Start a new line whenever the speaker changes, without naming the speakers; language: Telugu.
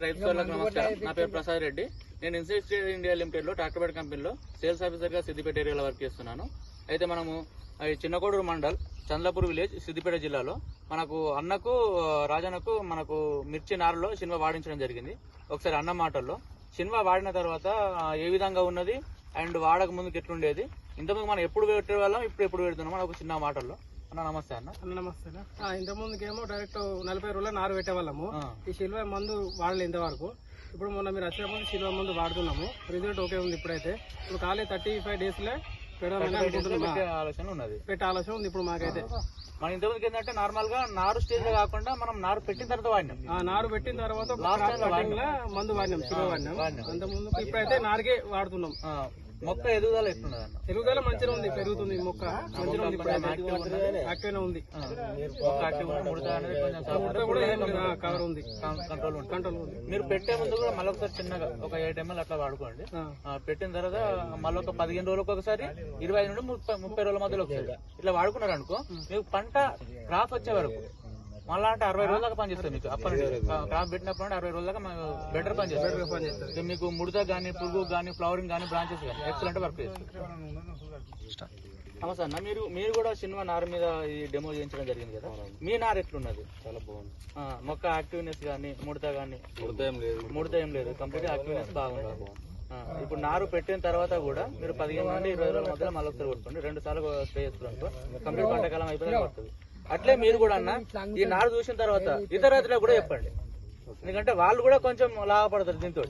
రైతు సోదరులకు నమస్కారం. నా పేరు ప్రసాద్ రెడ్డి. నేను ఇన్సైడ్ ఇండియా లిమిటెడ్లో ట్రాక్టర్ బెడ్ కంపెనీలో సేల్స్ ఆఫీసర్గా సిద్దిపేట ఏరియాలో వర్క్ చేస్తున్నాను. అయితే మనము ఈ చిన్నకోడూరు మండల్ చంద్రపూర్ విలేజ్ సిద్దిపేట జిల్లాలో మనకు అన్నకు రాజన్నకు మనకు మిర్చి నారులో సినిమా వాడించడం జరిగింది. ఒకసారి అన్న మాటల్లో సినిమా వాడిన తర్వాత ఏ విధంగా ఉన్నది? అండ్ వాడక ముందుకు ఎట్లుండేది? ఇంతకుముందు మనం ఎప్పుడు పెట్టే వాళ్ళం ఇప్పుడు ఎప్పుడు పెడుతున్నాం? అని ఒక చిన్న మాటల్లో. అన్న నమస్తే అన్న.
అన్న నమస్తే ఇంత ముందుకేమో డైరెక్ట్ నలభై రోజుల నారు పెట్టేవాళ్ళము. ఈ సిల్వ మందు వాడలే ఇంతవరకు. ఇప్పుడు మొన్న మీరు వచ్చే ముందు సిల్వ మందు వాడుతున్నాము. రిజల్ట్ ఓకే ఉంది ఇప్పుడైతే. ఇప్పుడు ఖాళీ థర్టీ ఫైవ్ డేస్ లే పెడదామని అనుకుంటున్నాం
పెట్టే ఆలోచన ఉన్నది.
పెట్టే ఆలోచన ఉంది ఇప్పుడు మాకైతే.
మన ఇంతకుముందు ఏంటంటే నార్మల్గా నారు స్టేజ్ కాకుండా మనం నారు పెట్టిన తర్వాత వాడినాం.
ఆ నారు పెట్టిన తర్వాత మందు వాడినాం వాడినాం. అంత ముందు ఇప్పుడైతే నారుగే వాడుతున్నాం.
మొక్క ఎదుగుదల ఎట్లున్నది అన్న
ఎరుగుదల మంచిగా ఉంది పెరుగుతుంది మొక్క. మంచిగా ఉంది. యాక్టివ్
మొక్క యాక్టివ్గా ముడత అనేది కొంచెం
ముడత కూడా ఏం లేదు. ఆ, కవర్ ఉంది.
కంట్రోల్ ఉంటుంది.
కంట్రోల్ ఉంది.
మీరు పెట్టే ముందు కూడా మళ్ళీ ఒకసారి చిన్నగా ఒక ఎయిట్ ఎంఎల్ అట్లా వాడుకోండి.
ఆ.
ఆ, పెట్టిన తర్వాత మళ్ళీ ఒక పదిహేను రోజులకు ఒకసారి ఇరవై ఐదు నుండి ముప్పై ముప్పై రోజుల మధ్యలో ఒకసారి. ఇట్లా వాడుకున్నారు అనుకో మీకు పంట క్రాప్ వచ్చే వరకు మళ్ళా అంటే అరవై రోజుల దాకా పనిచేస్తుంది మీకు. అప్పటి క్రాప్ పెట్టినప్పుడు నుండి అరవై రోజుల దాకా బెటర్ పని ఇది మీకు ముడత గానీ పురుగు గానీ ఫ్లవరింగ్ గానీ బ్రాంచెస్ గానీ ఎక్సలెంట్ వర్క్ నమస్తే అన్న మీరు మీరు కూడా సినిమా నారు మీద ఈ డెమో చేయించడం జరిగింది కదా? మీ నారు ఎట్లున్నది?
చాలా బాగుంది.
ఆ, మొక్క యాక్టివ్నెస్ గానీ ముడత గానీ?
ఉదయం లేదు.
ముడత ఏం లేదు. కంప్లీట్ యాక్టివ్నెస్ బాగుంది. ఇప్పుడు నారు పెట్టిన తర్వాత కూడా మీరు పదిహేను నుండి ఇరవై రోజుల మధ్యలో మళ్ళీ ఒకసారి కొట్టుకోండి. రెండు సార్లు స్ప్రే చేసుకోండి కంప్లీట్ పంటకాలం అయిపోయినా పడుతుంది అట్లే మీరు కూడా అన్న ఈ నారు చూసిన తర్వాత ఇతర రైతులకు కూడా చెప్పండి. ఎందుకంటే వాళ్ళు కూడా కొంచెం లాభపడతారు దీంతో